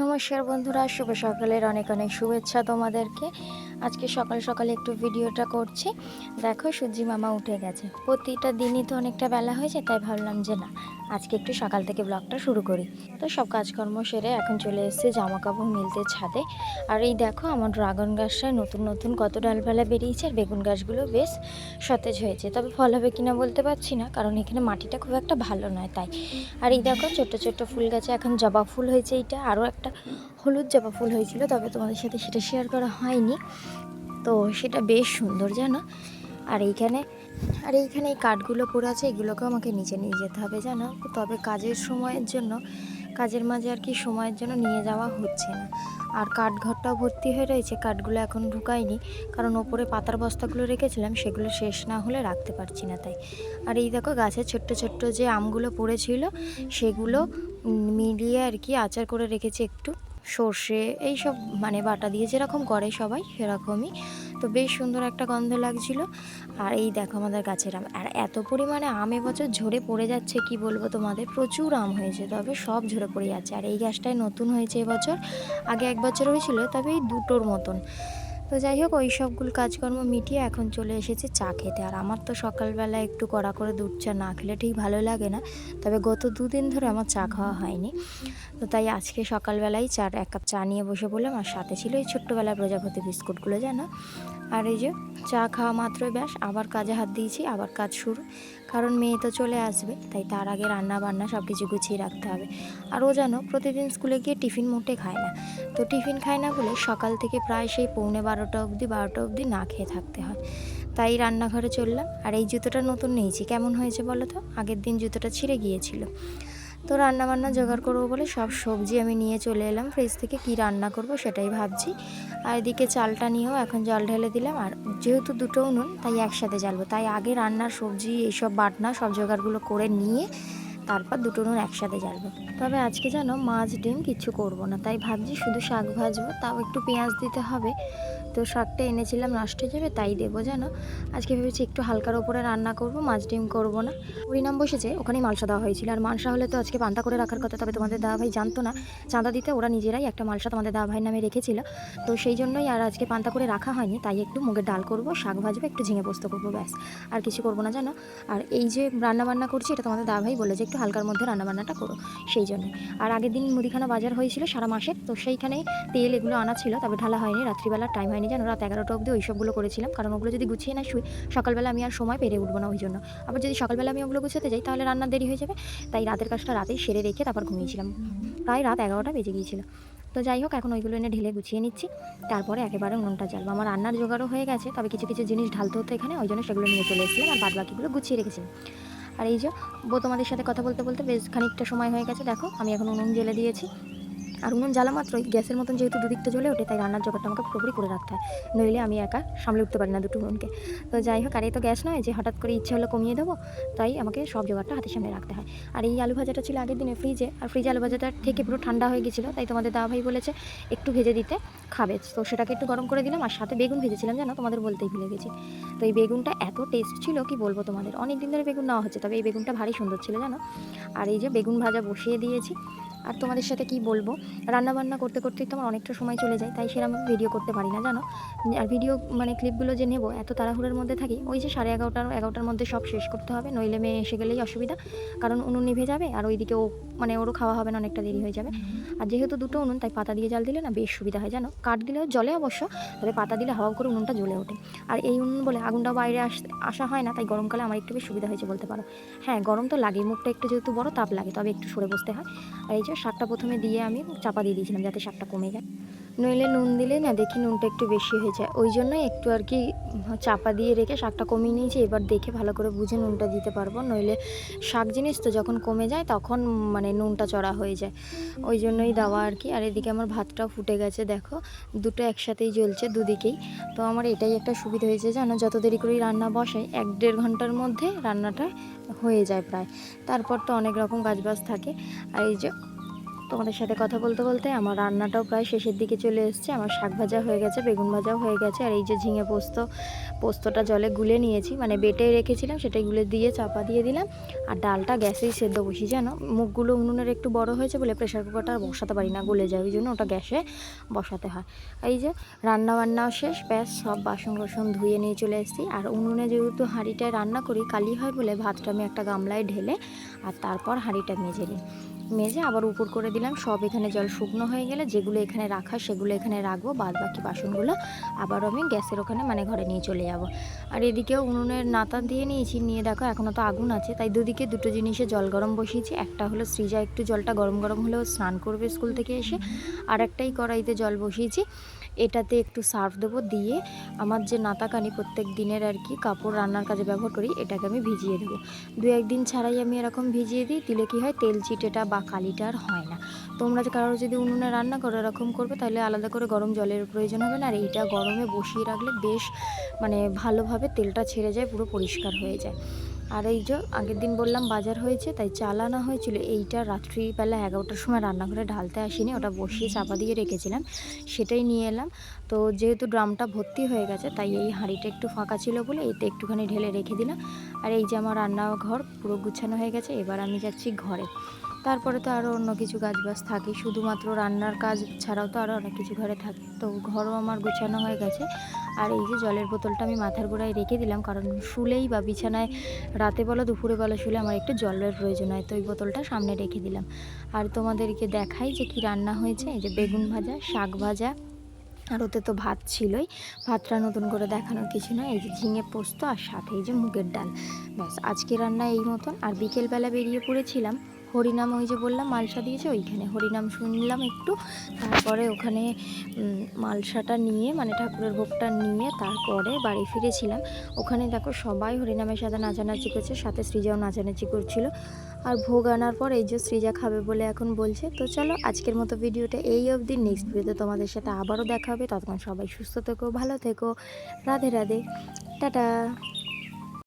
নমস্কার বন্ধুরা, শুভ সকালের অনেক অনেক শুভেচ্ছা তোমাদেরকে। আজকে সকাল সকালে একটু ভিডিওটা করছি। দেখো সূর্যি মামা উঠে গেছে। প্রতিটা দিনই তো অনেকটা বেলা হয়েছে তাই ভাবলাম যে না আজকে একটু সকাল থেকে ব্লগটা শুরু করি। তো সব কাজকর্ম সেরে এখন চলে এসেছে জামা কাপড় মিলতে ছাদে। আর এই দেখো আমার ড্রাগন গাছটায় নতুন নতুন কত ডালপালা বেরিয়েছে আর বেগুন গাছগুলো বেশ সতেজ হয়েছে। তবে ফল হবে কিনা বলতে পারছি না, কারণ এখানে মাটিটা খুব একটা ভালো নয় তাই। আর এই দেখো ছোট্ট ছোট্ট ফুল গাছে এখন জবা ফুল হয়েছে এইটা। আরও একটা হলুদ জবা ফুল হয়েছিল, তবে তোমাদের সাথে সেটা শেয়ার করা হয়নি। তো সেটা বেশ সুন্দর জানো। আর এইখানে আর এইখানে এই কাঠগুলো পড়ে আছে, এগুলোকেও আমাকে নিচে নিয়ে যেতে হবে, জানো? তবে কাজের সময়ের জন্য, কাজের মাঝে আর কি সময়ের জন্য নিয়ে যাওয়া হচ্ছে না। আর কাঠঘরটাও ভর্তি হয়ে রয়েছে, কাঠগুলো এখন ঢুকাইনি, কারণ ওপরে পাতার বস্তাগুলো রেখেছিলাম, সেগুলো শেষ না হলে রাখতে পারছি না তাই। আর এই দেখো গাছের ছোট্ট ছোট্ট যে আমগুলো পড়েছিল, সেগুলো মিলিয়ে আর কি আচার করে রেখেছি একটু। সর্ষে, এইসব মানে বাটা দিয়ে যেরকম করে সবাই, সেরকমই। তো বেশ সুন্দর একটা গন্ধ লাগছিল। আর এই দেখো আমাদের গাছের আম। আর এত পরিমাণে আম এবছর ঝরে পড়ে যাচ্ছে, কি বলব তোমাদের? প্রচুর আম হয়েছে, তবে সব ঝরে পড়ে যাচ্ছে। আর এই গাছটাই নতুন হয়েছে এবছর। আগে এক বছর হয়েছিল, তবে এই দুটোর মতন। তো যাই হোক, ওই সবগুলো কাজকর্ম মিটিয়ে এখন চলে এসেছে চা খেতে। আর আমার তো সকালবেলা একটু কড়া করে দুধ চা না খেলে ঠিক ভালো লাগে না। তবে গত দুদিন ধরে আমার চা খাওয়া হয়নি। তো তাই আজকে সকালবেলায় চার, এক কাপ চা নিয়ে বসে বললাম আর সাথে ছিল এই ছোট্টবেলার প্রজাপতি বিস্কুটগুলো, জানো? আর এই যে চা খাওয়া মাত্রই ব্যাস। আবার কাজে হাত দিয়েছি, আবার কাজ শুরু। কারণ মেয়ে তো চলে আসবে, তাই তার আগে রান্না বান্না সব কিছু গুছিয়ে রাখতে হবে। আর ও জানো, প্রতিদিন স্কুলে গিয়ে টিফিন মোটে খায় না। তো টিফিন খায় না বলে সকাল থেকে প্রায় সেই পৌনে বারোটা অবধি বারোটা অবধি না খেয়ে থাকতে হয়। তাই রান্নাঘরে চললাম। আর এই জুতোটা নতুন নিয়েছি। কেমন হয়েছে বলো তো? আগের দিন জুতোটা ছিঁড়ে গিয়েছিল। তো রান্না বান্না জোগাড় করব বলে সব সবজি আমি নিয়ে চলে এলাম। ফ্রিজ থেকে কি রান্না করব সেটাই ভাবছি। আর এদিকে চালটা নিয়েও এখন জল ঢেলে দিলাম। আর যেহেতু দুটো উনুন তাই একসাথে জ্বালবো। তাই আগে রান্নার সবজি, এইসব বাটনা, সব জোগাড়গুলো করে নিয়ে তারপর দুটো নুন একসাথে জ্বালবো। তবে আজকে জানো মাছ, ডিম কিছু করব না। তাই ভাবছি শুধু শাক ভাজবো, তাও একটু পেঁয়াজ দিতে হবে। তো শাকটা এনেছিলাম, নষ্ট হয়ে যাবে, তাই দেবো জানো আজকে ভেবেছি একটু হালকার ওপরে রান্না করব, মাছ, ডিম করব না। পরিণাম বসেছে ওখানেই মালসা দেওয়া হয়েছিল। আর মালসা হলে তো আজকে পান্তা করে রাখার কথা, তবে তোমাদের দাদা ভাই জানতো না। চাঁদা দিতে ওরা নিজেরাই একটা মালসা তোমাদের দাদা ভাইয়ের নামে রেখেছিল। তো সেই জন্যই আর আজকে পান্তা করে রাখা হয়নি। তাই একটু মুগের ডাল করব, শাক ভাজবো, একটু ঝিঙে পোস্ত করব, ব্যাস। আর কিছু করব না জানো আর এই যে রান্না বান্না করছি, এটা তোমাদের দাদা ভাই বলে যে একটু হালকার মধ্যে রান্নাবান্নাটা করো, সেই জন্য আর আগের দিন মুদিখানা বাজার হয়েছিল সারা মাসে, তো সেইখানে তেল এগুলো আনা ছিল তবে ঢালা হয়নি রাত্রিবেলার টাইম হয়নি জানো রাত এগারোটা অবধি ওই সবগুলো করেছিলাম, কারণ ওগুলো যদি গুছিয়ে না শুই, সকালবেলা আমি আর সময় পেরে উঠবো না ওই জন্য। আবার যদি সকালবেলা আমি ওগুলো গুছাতে যাই, তাহলে রান্নার দেরি হয়ে যাবে, তাই রাতের কাজটা রাতেই সেরে রেখে তারপর ঘুমিয়েছিলাম। প্রায় রাত এগারোটা বেজে গিয়েছিল। তো যাই হোক, এখন ওইগুলো এনে ঢেলে গুছিয়ে নিচ্ছি, তারপরে একেবারে উনুনটা জ্বালবো। আমার রান্নার জোগাড়ও হয়ে গেছে, তবে কিছু কিছু জিনিস ঢালতে হতো এখানে, ওই জন্য সেগুলো নিয়ে চলে এসেছিলাম, আর বাদ বাকিগুলো গুছিয়ে রেখেছিলাম। আর এই যে, বো, তোমাদের সাথে কথা বলতে বলতে বেশ খানিকটা সময় হয়ে গেছে। দেখো, আমি এখন উনুন জ্বেলে দিয়েছি। আর উনুন জ্বালা মাত্রই গ্যাসের মতন যেহেতু দুদিকটা জ্বলে ওঠে, তাই রান্নার জোগাড়টা আমাকে পুরোপুরি করে রাখতে হয়। নইলে আমি একা সামলে উঠতে পারি না দুটো উনুনকে। তো যাই হোক, আর এই তো গ্যাস নয় যে হঠাৎ করে ইচ্ছে হলো কমিয়ে দেবো, তাই আমাকে সব জোগাড়টা হাতের সামনে রাখতে হয়। আর এই আলু ভাজাটা ছিল আগের দিনে ফ্রিজে আর ফ্রিজে আলু ভাজাটা থেকে পুরো ঠান্ডা হয়ে গেছিল, তাই তোমাদের দাদা ভাই বলেছে একটু ভেজে দিতে খাবে। তো সেটাকে একটু গরম করে দিলাম, আর সাথে বেগুন ভেজেছিলাম জানো, তোমাদের বলতেই ভুলে গেছি। তো এই বেগুনটা এত টেস্ট ছিল কি বলব তোমাদের? অনেক দিন ধরে বেগুন নেওয়া হচ্ছে, তবে এই বেগুনটা ভারী সুন্দর ছিল জানো। আর এই যে বেগুন ভাজা বসিয়ে দিয়েছি আর তোমাদের সাথে কি বলব? রান্না বান্না করতে করতেই তো আমার অনেকটা সময় চলে যায়, তাই সেরকম ভিডিও করতে পারি না, জানো? আর ভিডিও মানে ক্লিপগুলো যে নেব, এত তাড়াহুড়োর মধ্যে থাকি, ওই যে সাড়ে এগারোটার এগারোটার মধ্যে সব শেষ করতে হবে, নইলে মেয়ে এসে গেলেই অসুবিধা। কারণ উনুন নিভে যাবে, আর ওইদিকে ও মানে ওরও খাওয়া হবে না, অনেকটা দেরি হয়ে যাবে। আর যেহেতু দুটো উনুন, তাই পাতা দিয়ে জাল দিলে না বেশ সুবিধা হয়, জানো? কাঠ দিলেও জলে অবশ্য, তবে পাতা দিলে হাওয়া করে উনুনটা জ্বলে ওঠে। আর এই উনুন বলে আগুনটা বাইরে আস, আসা হয় না, তাই গরমকালে আমার একটু বেশ সুবিধা হয়েছে বলতে পারো। হ্যাঁ গরম তো লাগে মুখটা একটু যেহেতু বড়, তাপ লাগে, তবে একটু সরে বসতে হয়। আর এই যে শাকটা প্রথমে দিয়ে আমি চাপা দিয়ে দিয়েছিলাম যাতে শাকটা কমে যায়। নইলে নুন দিলে না দেখি নুনটা একটু বেশি হয়ে যায়। ওই জন্যই একটু আর কি চাপা দিয়ে রেখে শাকটা কমিয়ে নিয়েছি। এবার দেখে ভালো করে বুঝে নুনটা দিতে পারব। নইলে শাক জিনিস তো যখন কমে যায় তখন মানে নুনটা চড়া হয়ে যায়। ওই জন্যই দেওয়া আর কি। আর এদিকে আমার ভাতটাও ফুটে গেছে, দেখো। দুটো একসাথেই জ্বলছে দুদিকেই। তো আমার এটাই একটা সুবিধা হয়েছে জানো? যত দেরি করেই রান্না বসাই, এক দেড় ঘণ্টার মধ্যে রান্নাটা হয়ে যায় প্রায়। তারপর তো অনেক রকম কাজবাজ থাকে। আর এই যে তোমাদের সাথে কথা বলতে বলতে আমার রান্নাটাও প্রায় শেষের দিকে চলে এসেছে। আমার শাক ভাজা হয়ে গেছে, বেগুন ভাজাও হয়ে গেছে, আর এই যে ঝিঙে পোস্ত, পোস্তটা জলে গুলে নিয়েছি। মানে বেটে রেখেছিলাম, সেটাই গুলে দিয়ে চাপা দিয়ে দিলাম। আর ডালটা গ্যাসেই সেদ্ধ বসি, জানো? মুখগুলো উনুনের একটু বড় হয়েছে বলে প্রেশার কুকারটা আর বসাতে পারি না, গলে যায়, ওই জন্য ওটা গ্যাসে বসাতে হয়। এই যে রান্না বান্নাও শেষ, ব্যাস সব বাসন কোসন ধুয়ে নিয়ে চলে এসেছি। আর উনুনে যেহেতু হাঁড়িটায় রান্না করি, কালি হয় বলে ভাতটা আমি একটা গামলায় ঢেলে আর তারপর হাঁড়িটা মেজে নিই। মেজে আবার উপর করে দিলাম। সব এখানে জল শুকনো হয়ে গেলে যেগুলো এখানে রাখা সেগুলো এখানে রাখব। বাদ বাকি বাসনগুলো আবার আমি গ্যাসের ওখানে মানে ঘরে নিয়ে চলে যাব। আর এদিকেও উনুনের নাতা দিয়ে নিয়েছি। নিয়ে দেখো এখনও তো আগুন আছে। তাই দুদিকে দুটো জিনিসে জল গরম বসিয়েছি। একটা হলো সৃজা, একটু জলটা গরম গরম হলেও স্নান করবে স্কুল থেকে এসে। আর একটাই কড়াইতে জল বসিয়েছি। এটাতে একটু সার্ফ দেবো, দিয়ে আমার যে নাতাকানি প্রত্যেক দিনের আর কি কাপড় রান্নার কাজে ব্যবহার করি, এটাকে আমি ভিজিয়ে দেবো। দু একদিন ছাড়াই আমি এরকম ভিজিয়ে দিই, দিলে কি হয় তেল চিটেটা বা কালিটা আর হয় না। তোমরা কারও যদি উনুনে রান্না করো, এরকম করবে, তাহলে আলাদা করে গরম জলের প্রয়োজন হবে না, আর এইটা গরমে বসিয়ে রাখলে বেশ মানে ভালোভাবে তেলটা ছেড়ে যায়, পুরো পরিষ্কার হয়ে যায়। আর এই যে আগের দিন বললাম বাজার হয়েছে, তাই চাল আনা হয়েছিল। এইটা রাত্রিবেলা এগারোটার সময় রান্নাঘরে ঢালতে আসিনি, ওটা বসিয়ে চাপা দিয়ে রেখেছিলাম, সেটাই নিয়ে এলাম। তো যেহেতু ড্রামটা ভর্তি হয়ে গেছে, তাই এই হাঁড়িটা একটু ফাঁকা ছিল বলে এতে একটুখানি ঢেলে রেখে দিলাম। আর এই যে আমার রান্নাঘর পুরো গুছানো হয়ে গেছে, এবার আমি যাচ্ছি ঘরে। তারপরে তো আরও অন্য কিছু কাজবাজ থাকে, শুধুমাত্র রান্নার কাজ ছাড়াও তো আরও অনেক কিছু ঘরে থাকে। তো ঘরও আমার গোছানো হয়ে গেছে। আর এই যে জলের বোতলটা আমি মাথার গোড়ায় রেখে দিলাম, কারণ শুলেই বা বিছানায় রাতে বলো দুপুরে বলো শুলে আমার একটু জলের প্রয়োজন হয়, তো ওই বোতলটা সামনে রেখে দিলাম। আর তোমাদেরকে দেখাই যে কি রান্না হয়েছে, এই যে বেগুন ভাজা, শাক ভাজা, আর ওতে তো ভাত ছিলই, ভাতটা নতুন করে দেখানোর কিছু নয়, এই যে ঝিঙে পোস্ত আর সাথে এই যে মুগের ডাল। ব্যাস, আজকে রান্না এই মতন, আর বিকেলবেলা বেরিয়ে পড়েছিলাম হরিনাম ওই যে বললাম, মালসা দিয়েছে, ওইখানে হরিনাম শুনলাম একটু। তারপরে ওখানে মালসাটা নিয়ে মানে ঠাকুরের ভোগটা নিয়ে তারপরে বাড়ি ফিরেছিলাম। ওখানে দেখো সবাই হরিনামের সাথে নাচানাচি করছে, সাথে সৃজাও নাচানাচি করছিল। আর ভোগ আনার পর এই যে সৃজা খাবে বলে এখন বলছে। তো চলো, আজকের মতো ভিডিওটা এই অবধি। নেক্সট ভিডিওতে তোমাদের সাথে আবারও দেখা হবে। ততক্ষণ সবাই সুস্থ থেকো, ভালো থেকো। রাধে রাধে। টাটা।